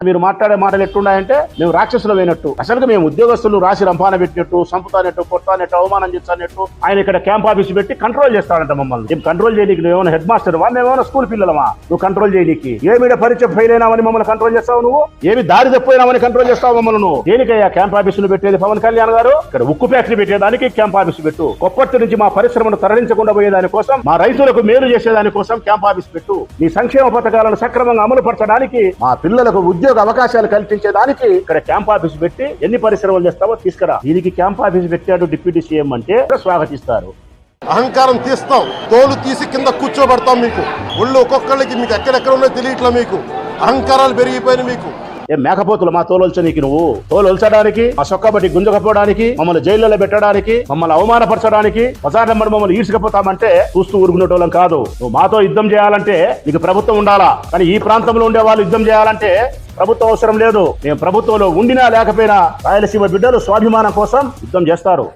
మీరు మాట్లాడే మాటలు ఎట్టున్నాయంటే మేము రాక్షసులు పోయినట్టు అసలు మేము ఉద్యోగస్తులు రాసి రంపాన పెట్టినట్టు సంపుతానట్టు కొట్టానట్టు అవమానం చేస్తానట్టు ఆయన ఇక్కడ క్యాంప్ ఆఫీస్ పెట్టి కంట్రోల్ చేస్తాడంట మమ్మల్ని. మేము కంట్రోల్ చేయడానికి నువ్వు ఏమైనా హెడ్ మాస్టర్ వా మేమేమైనా స్కూల్ పిల్లలమా? నువ్వు కంట్రోల్ చేయడానికి ఏమిడ పరీక్ష ఫెయిల్ అయినామని మమ్మల్ని కంట్రోల్ చేస్తావు నువ్వు? ఏమి దారి తప్పిపోయినామని కంట్రోల్ చేస్తావు మమ్మల్ని నువ్వు? దేనికయ్యా క్యాంప్ ఆఫీసులు పెట్టేది పవన్ కళ్యాణ్ గారు? ఇక్కడ ఉక్కు ఫ్యాక్టరీ పెట్టేదానికి క్యాంప్ ఆఫీస్ పెట్టు. కొప్పటి నుంచి మా పరిశ్రమను తరలించకుండా పోయేదాని కోసం మా రైతులకు మేలు చేసేదాని కోసం క్యాంప్ ఆఫీస్ పెట్టు. నీ సంక్షేమ పథకాలను సక్రమంగా అమలు పరచడానికి మా పిల్లలకు ఉద్యోగ అవకాశాలు కల్పించేదానికి ఇక్కడ క్యాంప్ ఆఫీస్ పెట్టి ఎన్ని పరిశ్రమలు చేస్తావో తీసుకురా. దీనికి క్యాంప్ ఆఫీస్ పెట్టాడు డిప్యూటీ సీఎం అంటే స్వాగతిస్తారు. అహంకారం తీస్తాం తోలు తీసి కింద కూర్చోబెడతాం మీకు. ఒళ్ళు ఒక్కొక్కళ్ళకి మీకు ఎక్కడెక్కడ ఉన్నాయో తెలియట్లా మీకు. అహంకారాలు పెరిగిపోయినాయి మీకు. ఏ మేకపోతులు మా తోలొల్చనీకి నువ్వు? తోలొల్చడానికి మా సొక్కబట్టి గుంజకపోవడానికి మమ్మల్ని జైల్లో పెట్టడానికి మమ్మల్ని అవమానపరచడానికి బజార్ నెంబర్ మమ్మల్ని ఈడ్చుకపోతామంటే చూస్తూ ఊరుకునేటోళ్ళం కాదు. నువ్వు మాతో యుద్ధం చేయాలంటే నీకు ప్రభుత్వం ఉండాలా? కానీ ఈ ప్రాంతంలో ఉండే వాళ్ళు యుద్ధం చేయాలంటే ప్రభుత్వం అవసరం లేదు. మేము ప్రభుత్వంలో ఉండినా లేకపోయినా రాయలసీమ బిడ్డలు స్వాభిమానం కోసం యుద్ధం చేస్తారు.